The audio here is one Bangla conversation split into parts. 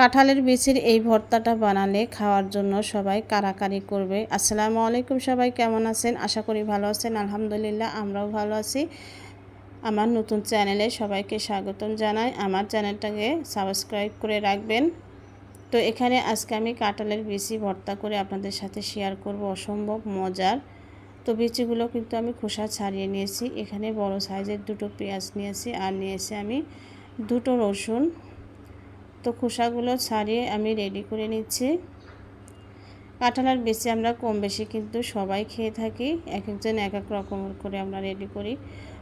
কাঁঠালের বীজের এই ভর্তাটা বানালে খাওয়ার জন্য সবাই কারাকারি করবে। আসসালামু আলাইকুম সবাই, কেমন আছেন? আশা করি ভালো আছেন। আলহামদুলিল্লাহ, আমরাও ভালো আছি। আমার নতুন চ্যানেলে সবাইকে স্বাগতম জানাই। আমার চ্যানেলটাকে সাবস্ক্রাইব করে রাখবেন। তো এখানে আজকে আমি কাঁঠালের বিচি ভর্তা করে আপনাদের সাথে শেয়ার করব। অসম্ভব মজার। তো বিচিগুলো কিন্তু আমি খোসা ছাড়িয়ে নিয়েছি। এখানে বড় সাইজের দুটো পেঁয়াজ নিয়েছি আর নিয়েছি আমি দুটো রসুন। তো খোসাগুলো ছাড়িয়ে আমি রেডি করে নিচ্ছি। কাঁঠালার বেশি আমরা কম বেশি কিন্তু সবাই খেয়ে থাকি, এক একজন এক এক রকমের করে আমরা রেডি করি।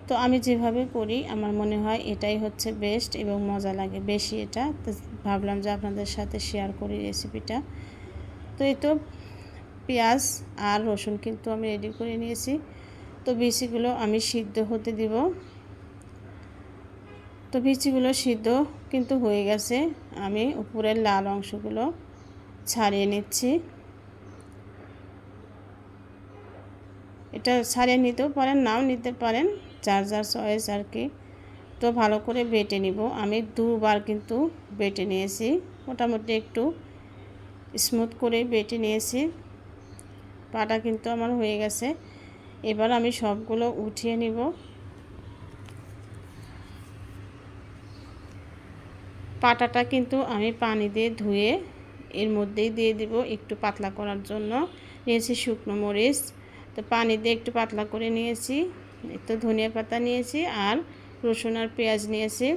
তো আমি যেভাবে করি, আমার মনে হয় এটাই হচ্ছে বেস্ট এবং মজা লাগে বেশি এটা। তো ভাবলাম যে আপনাদের সাথে শেয়ার করি রেসিপিটা তো এই তো পেঁয়াজ আর রসুন কিন্তু আমি রেডি করে নিয়েছি। তো বেশিগুলো আমি সিদ্ধ হতে দিব। তো বিচিগুলো সিদ্ধ কিন্তু হয়ে গেছে। আমি উপরের লাল অংশগুলো ছাড়িয়ে নিচ্ছি। এটা ছাড়িয়ে নিতেও পারেন, নাও নিতে পারেন। যার যার চয়েস আর কি। তো ভালো করে বেটে নিব। আমি দুবার কিন্তু বেটে নিয়েছি। মোটামুটি একটু স্মুথ করে বেটে নিয়েছি। পাটা কিন্তু আমার হয়ে গেছে। এবার আমি সবগুলো উঠিয়ে নিব। পাটাটা কিন্তু আমি পানি দিয়ে ধুয়ে এর মধ্যেই দিয়ে দিব একটু পাতলা করার জন্য। নিয়েছি শুকনো মরিচ। তো পানি দিয়ে একটু পাতলা করে নিয়েছি, একটু ধনিয়া পাতা নিয়েছি আর রসুন আর পেঁয়াজ নিয়েছি।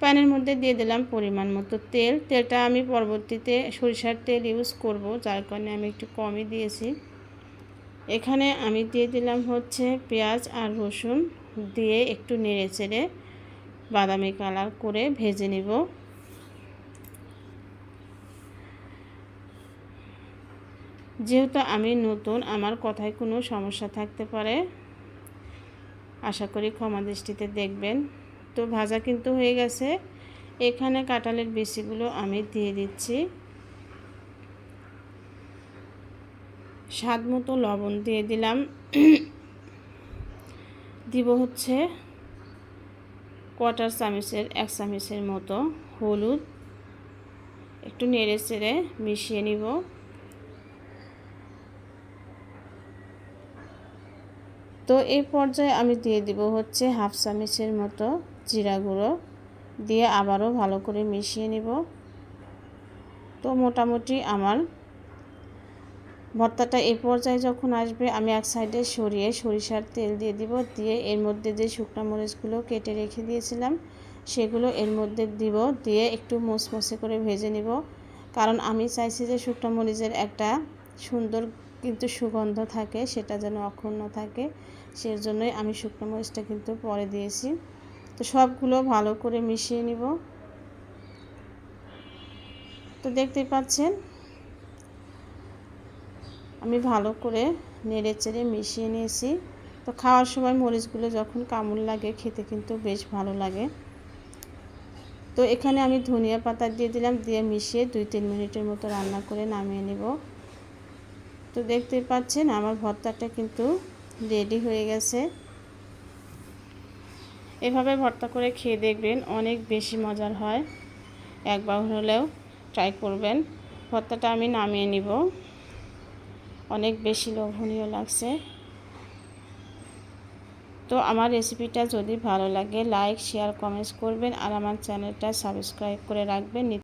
প্যানের মধ্যে দিয়ে দিলাম পরিমাণ মতো তেল। তেলটা আমি পরবর্তীতে সরিষার তেল ইউজ করব, যার কারণে আমি একটু কমই দিয়েছি। এখানে আমি দিয়ে দিলাম হচ্ছে পেঁয়াজ আর রসুন দিয়ে একটু নেড়ে চেড়ে বাদামি কালার করে ভেজে নিব। যেহেতু আমি নতুন, আমার কথায় কোনো সমস্যা থাকতে পারে। আশা করি ক্ষমা দৃষ্টিতে দেখবেন। তো ভাজা কিন্তু হয়ে গেছে। এখানে কাঁঠালের বেশিগুলো আমি দিয়ে দিচ্ছি। স্বাদ মতো লবণ দিয়ে দিলাম। দিব হচ্ছে কোয়াটার চামচের এক চামচের মতো হলুদ একটু নেড়ে চেড়ে মিশিয়ে নিব। তো এই পর্যায়ে আমি দিয়ে দিব হচ্ছে হাফ চামচের মতো জিরা গুঁড়ো, দিয়ে আবারও ভালো করে মিশিয়ে নিব। তো মোটামুটি আমার ভর্তাটা এই পর্যায়ে যখন আসবে, আমি এক সাইডে সরিয়ে সরিষার তেল দিয়ে দিব। দিয়ে এর মধ্যে যে শুকনো মরিচগুলো কেটে রেখে দিয়েছিলাম, সেগুলো এর মধ্যে দিব। দিয়ে একটু মসমসে করে ভেজে নিব। কারণ আমি চাইছি যে শুকনো মরিচের একটা সুন্দর কিন্তু সুগন্ধ থাকে, সেটা যেন অক্ষুণ্ণ থাকে। সেই জন্যই আমি শুকনো মরিচটা কিন্তু পরে দিয়েছি। তো সবগুলো ভালো করে মিশিয়ে নিব। তো দেখতে পাচ্ছেন আমি ভালো করে নেড়ে চেড়ে মিশিয়ে নিয়েছি। তো খাওয়ার সময় মরিচগুলো যখন কামড় লাগে, খেতে কিন্তু বেশ ভালো লাগে। তো এখানে আমি ধনিয়া পাতা দিয়ে দিলাম, দিয়ে মিশিয়ে দুই তিন মিনিটের মতো রান্না করে নামিয়ে নেব। তো দেখতে পাচ্ছেন, আমার ভর্তাটা কিন্তু রেডি হয়ে গেছে। এভাবে ভর্তা করে খেয়ে দেখবেন অনেক বেশি মজার হয়। একবার হলেও ট্রাই করবেন। ভর্তাটা আমি নামিয়ে নিব। অনেক বেশি লোভনীয় লাগছে। তো আমার রেসিপিটা যদি ভালো লাগে, লাইক, শেয়ার, কমেন্টস করবেন আর আমার চ্যানেলটা সাবস্ক্রাইব করে রাখবেন।